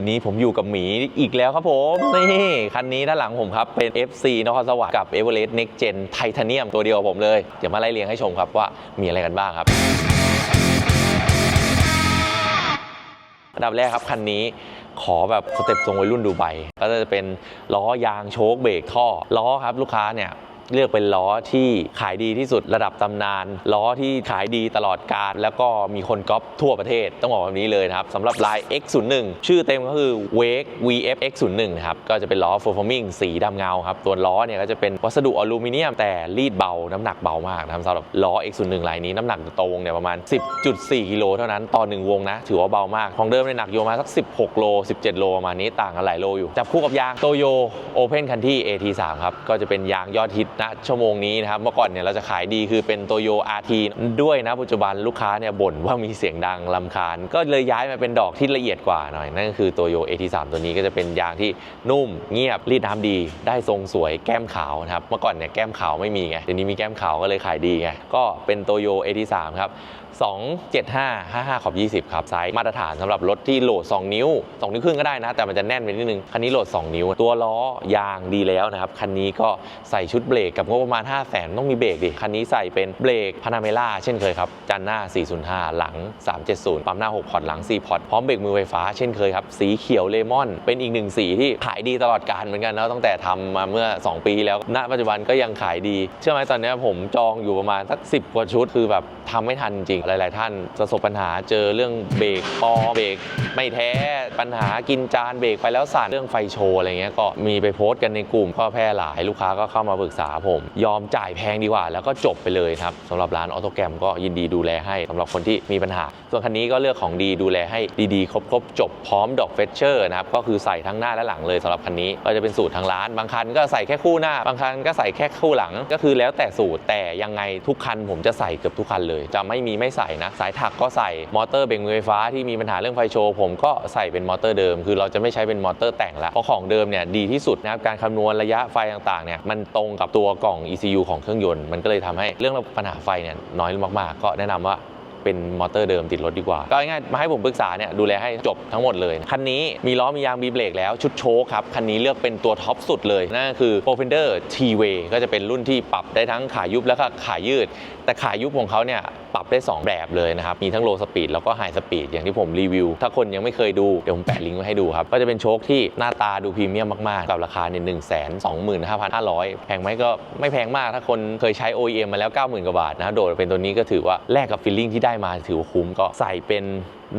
วันนี้ผมอยู่กับหมีอีกแล้วครับผม นี่ คันนี้ด้านหลังผมครับ เป็น FC นครสวรรค์กับ e v e r e s t Next Gen Titanium ตัวเดียวผมเลย เดี๋ยวมาไล่เรียงให้ชมครับว่ามีอะไรกันบ้างครับอันดับแรกครับ คันนี้ขอแบบสเต็ปทรงวัยรุ่นดูไบก็จะเป็นล้อยางโชคเบรกท่อล้อครับลูกค้าเนี่ย เลือกเป็นล้อที่ขายดีที่สุดระดับตำนาน ล้อที่ขายดีตลอดกาลแล้วก็มีคนก๊อปทั่วประเทศ ต้องบอกแบบนี้เลยนะครับสำหรับลาย X01 ชื่อเต็มก็คือ Wake VF X01 นะครับก็จะเป็นล้อ performing สีดำเงาครับตัวล้อเนี่ยก็จะเป็นวัสดุอลูมิเนียมแต่รีดเบาน้ำหนักเบามากนะครับสำหรับล้อ X01 ลายนี้น้ำหนักต่อวงเนี่ยประมาณ 10.4 กิโลเท่านั้นต่อ1วงนะ ถือว่าเบามาก ของเดิมเนี่ยหนักอยู่ประมาสัก 16 โล 17 โลประมาณนี้ต่างกันหลายโลอยู่จับคู่กับยางโตโย Open Country AT3 ครับก็จะเป็นยางยอดฮิตณชั่วโมงนี้นะครับเมื่อก่อนเนี่ยเราจะขายดีคือเป็นโตโย RT ด้วยนะปัจจุบันลูกค้าเนี่ยบ่นว่ามีเสียงดังลำคาญ ก็เลยย้ายมาเป็นดอกที่ละเอียดกว่าหน่อยนั่นก็คือโตโย AT3 ตัวนี้ก็จะเป็นยางที่นุ่มเงียบรีดน้ำดี ได้ทรงสวยแก้มขาวนะครับเมื่อก่อนเนี่ยแก้มขาวไม่มีไงเดี๋ยวนี้มีแก้มขาวก็เลยขายดีไงก็เป็นโตโย AT3 ครับ275 55ขอบ20 ครับ ไซส์มาตรฐานสำหรับรถที่โหลด 2 นิ้ว 2 นิ้วครึ่งก็ได้นะ แต่มันจะแน่นไปนิดนึง คันนี้โหลด 2 นิ้ว ตัวล้อยางดีแล้วนะครับ คันนี้ก็ใส่ชุดเบรกกับงบประมาณ 5 0 0 0 0 0ต้องมีเบรกดิ คันนี้ใส่เป็นเบรกพานาเมล่าเช่นเคยครับ จันหน้า 405 หลัง 370 ปั๊มหน้า 6 พอร์ตหลัง 4 พอร์ต พร้อมเบรกมือไฟฟ้าเช่นเคยครับ สีเขียวเลมอน เป็นอีกหนึ่งสีที่ขายดีตลอดการเหมือนกันนะตั้งแต่ทำมาเมื่อ 2 ปีที่แล้ว ณ ปัจจุบันก็ยังขายดี เชื่อไหมตอนนี้ผมจองอยู่ประมาณสัก 10 กว่าชุด คือแบบทำไม่ทันจริง หลาย ๆ ท่านประสบปัญหาเจอเรื่องเบรกปอเบรกไม่แท้ปัญหากินจานเบรกไปแล้วสั่นเรื่องไฟโชว์อะไรเงี้ยก็มีไปโพสต์กันในกลุ่มก็แพร่หลายลูกค้าก็เข้ามาปรึกษาผม ยอมจ่ายแพงดีกว่า แล้วก็จบไปเลยครับสำหรับร้านออโตแกรมก็ยินดีดูแลให้สำหรับคนที่มีปัญหา ส่วนคันนี้ก็เลือกของดีดูแลให้ดีๆ ครบๆ จบพร้อมดอกเฟชเชอร์นะครับก็คือใส่ทั้งหน้าและหลังเลยสำหรับคันนี้ก็จะเป็นสูตรทางร้าน บางคันก็ใส่แค่คู่หน้า บางคันก็ใส่แค่คู่หลังก็คือแล้วแต่สูตรแต่ยังไงทุกคันผมจะใส่เกือบทุกคันเลย จะไม่มีไม่ใส่นะสายถักก็ใส่มอเตอร์เบรกมือไฟฟ้าที่มีปัญหาเรื่องไฟโชว์ผมก็ใส่เป็นมอเตอร์เดิม คือเราจะไม่ใช้เป็นมอเตอร์แต่งละเพราะของเดิมเนี่ยดีที่สุดนะครับการคำนวณระยะไฟต่างๆเนี่ยมันตรงกับตัวกล่อง ECU ของเครื่องยนต์มันก็เลยทำให้เรื่องปัญหาไฟเนี่ยน้อยมากๆ ก็แนะนำว่าเป็นมอเตอร์เดิมติดรถดีกว่า ก็ง่ายมาให้ผมปรึกษาเนี่ยดูแลให้จบทั้งหมดเลย คันนี้มีล้อมียางมีเบรกแล้วชุดโชคครับ คันนี้เลือกเป็นตัวท็อปสุดเลย นั่นก็คือ p r o f e n d e r T-Way ก็จะเป็นรุ่นที่ปรับได้ทั้งขายุบและก็ขายืด แต่ขายุบของเขาเนี่ย รับได้ 2 แบบเลยนะครับ มีทั้งโลสปีดแล้วก็ไฮสปีดอย่างที่ผมรีวิว ถ้าคนยังไม่เคยดู เดี๋ยวผมแปะลิงก์ไว้ให้ดูครับ ก็จะเป็นโชคที่หน้าตาดูพรีเมียมมาก ๆ กับราคาเนี่ยหนึ่งแสนสองหมื่นห้าพันห้าร้อยแพงไหมก็ไม่แพงมาก ถ้าคนเคยใช้ OEM มาแล้ว 90,000 กว่าบาทนะโดดเป็นตัวนี้ก็ถือว่าแลกกับฟีลลิ่งที่ได้มาถือว่าคุ้มก็ใส่เป็น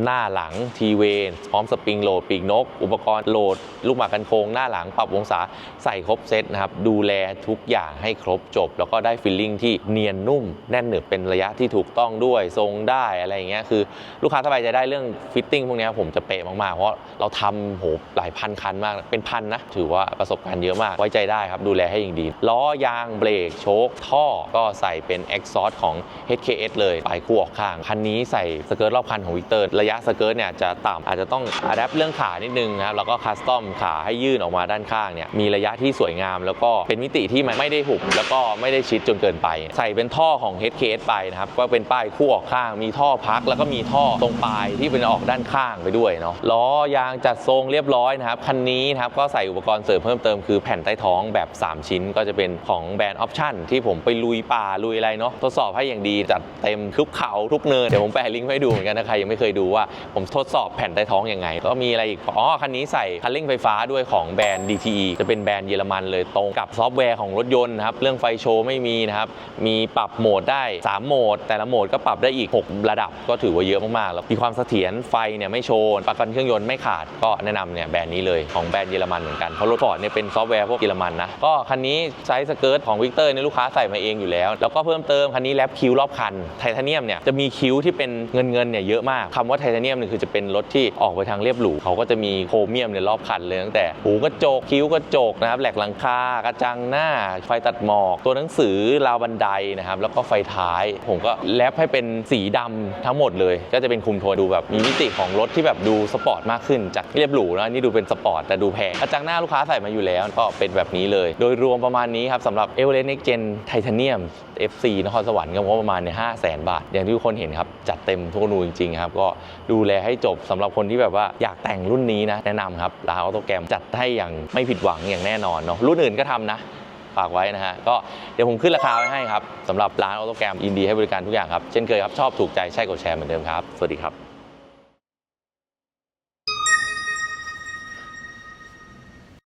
หน้าหลังทีเวนพร้อมสปริงโหลดปีกนก อุปกรณ์โหลด ลูกหมากกันโค้งหน้าหลัง ปรับองศาใส่ครบเซตนะครับ ดูแลทุกอย่างให้ครบจบ แล้วก็ได้ฟีลลิ่งที่เนียนนุ่ม แน่นหนึบเป็นระยะที่ถูกต้องด้วยทรงได้อะไรอย่างเงี้ยคือลูกค้าสบายใจได้เรื่องฟิตติ้งพวกนี้ผมจะเป๊ะมากๆ เพราะเราทำโหหลายพันคันมากเป็นพันนะ ถือว่าประสบการณ์เยอะมากไว้ใจได้ครับดูแลให้อย่างดีล้อยางเบรกโชคท่อก็ใส่เป็น Exhaust ของ HKS เลยปลายคู่ออกข้างคันนี้ใส่สเกิร์ตรอบคันของวิกเตอร์ระยะสเกิร์ตเนี่ยจะต่ำอาจจะต้องอัดแอปเรื่องขานิดนึงนะครับแล้วก็คัสตอมขาให้ยื่นออกมาด้านข้างเนี่ยมีระยะที่สวยงาม แล้วก็เป็นมิติที่มันไม่ได้หุบแล้วก็ไม่ได้ชิดจนเกินไป ใส่เป็นท่อของ HKS ไปนะครับก็เป็นป้ายคู่ออกข้าง มีท่อพัก แล้วก็มีท่อตรงปลายที่เป็นออกด้านข้างไปด้วยเนาะล้อยางจัดทรงเรียบร้อยนะครับคันนี้นะครับก็ใส่อุปกรณ์เสริมเพิ่มเติมคือแผ่นใต้ท้องแบบ 3 ชิ้น ก็จะเป็นของแบรนด์ออปชั่นที่ผมไปลุยป่าลุยอะไรเนาะทดสอบให้อย่างดีจัดเต็มทุกเขาทุกเนินเดี๋ยวผมแปะลิงก์ให้ดูเหมือนกันนะใครยังไม่เคยดูว่าผมทดสอบแผ่นใต้ท้องยังไง ก็มีอะไรอีก อ๋อ คันนี้ใส่คันเร่งไฟฟ้าด้วยของแบรนด์ DTE จะเป็นแบรนด์เยอรมันเลยตรงกับซอฟต์แวร์ของรถยนต์นะครับ เรื่องไฟโชว์ไม่มีนะครับ มีปรับโหมดได้ 3 โหมด แต่ละโหมดก็ปรับได้อีก 6 ระดับก็ถือว่าเยอะมากๆ แล้วมีความเสถียรไฟเนี่ยไม่โชว์ประกันเครื่องยนต์ไม่ขาดก็แนะนำเนี่ยแบรนด์นี้เลยของแบรนด์เยอรมันเหมือนกันเพราะรถฟอร์ดเนี่ยเป็นซอฟต์แวร์พวกเยอรมันนะก็คันนี้ไซส์สเกิร์ตของวิกเตอร์เนี่ยลูกค้าใส่มาเองอยู่แล้ว แล้วก็เพิ่มเติมคันนี้แลปคิ้วรอบคันไทเทเนียมเนี่ยจะมีคิ้วที่เป็นเงินเงินเนี่ยเยอะมากคำว่าไทเทเนียมเนี่ยคือจะเป็นรถที่ออกไปทางเรียบหรูเขาก็จะมีโครเมียมในยรอบคันเลยตั้งแต่หูกระจก คิ้วกระจกนะครับแหลกหลังคากระจังหน้า ไฟตัดหมอก ตัวหนังสือราวบันไดนะครับแล้วก็ไฟท้าย ผมก็แลปให้เป็นสีดำทั้งหมดเลย ก็จะเป็นคุมโทนดูแบบมีมิติของรถที่แบบดูสปอร์ตมากขึ้น จากเรียบหรูนะนี่ดูเป็นสปอร์ตแต่ดูแพงกระจังหน้าลูกค้าใส่มาอยู่แล้วก็เป็นแบบนี้เลย โดยรวมประมาณนี้ครับสำหรับ e v e r e s t Next Gen Titanium FC นครสวรรค์ก็งบประมาณเนี่ยห้าแสนบาท อย่างที่ทุกคนเห็นครับ จัดเต็มทุกนูจริงๆครับ ก็ดูแลให้จบสำหรับคนที่แบบว่าอยากแต่งรุ่นนี้นะ แนะนำครับร้านออโตแกรมจัดให้อย่างไม่ผิดหวังอย่างแน่นอนเนาะรุ่นอื่นก็ทำนะฝากไว้นะฮะ ก็เดี๋ยวผมขึ้นราคาไว้ให้ครับสำหรับร้านออโตแกรมยินดีให้บริการทุกอย่างครับ เช่นเคยครับ ชอบถูกใจใช่กดแชร์เหมือนเดิมครับ สวัสดีครับ